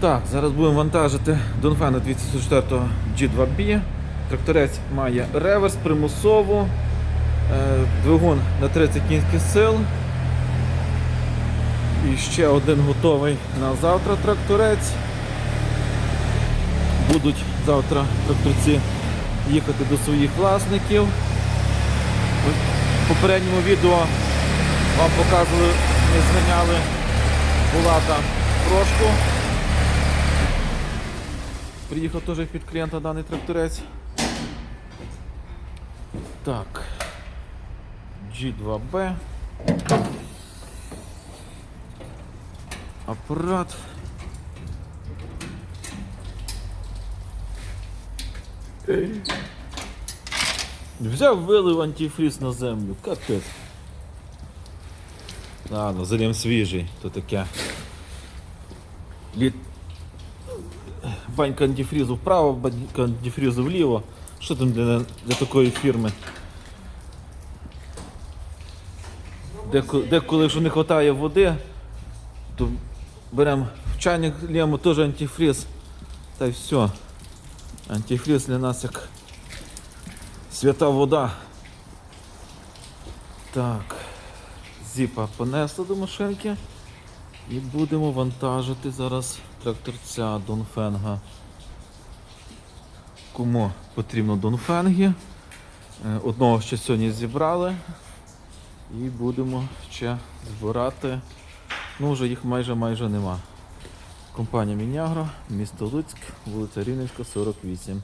Так, зараз будемо вантажити Донфена 204 G2B. Тракторець має реверс, примусову, е, двигун на 30 кінських сил. І ще один готовий на завтра тракторець. Будуть завтра тракторці їхати до своїх власників. В попередньому відео вам показували, ми зганяли Булата трошку. Приїхав теж під клієнта даний тракторець. Так. G2B. Апарат. Взяв вилив антифріз на землю. Капець. Ладно, залім свіжий, то таке. Банька антифрізу вправо, банька антифрізу вліво. Що там для, для такої фірми? Деко- Деколи, якщо не вистачає води, то беремо в чайник лємо теж антифріз. Та й все. Антифріз для нас як свята вода. Так. Зіпа понесла до машинки. І будемо вантажити зараз тракторця Донфенга. Кому потрібно Донфенги. Е, Одного ще сьогодні зібрали. І будемо ще збирати. Ну, вже їх майже майже нема. Компанія Мінягро, місто Луцьк, вулиця Рівненська, 48.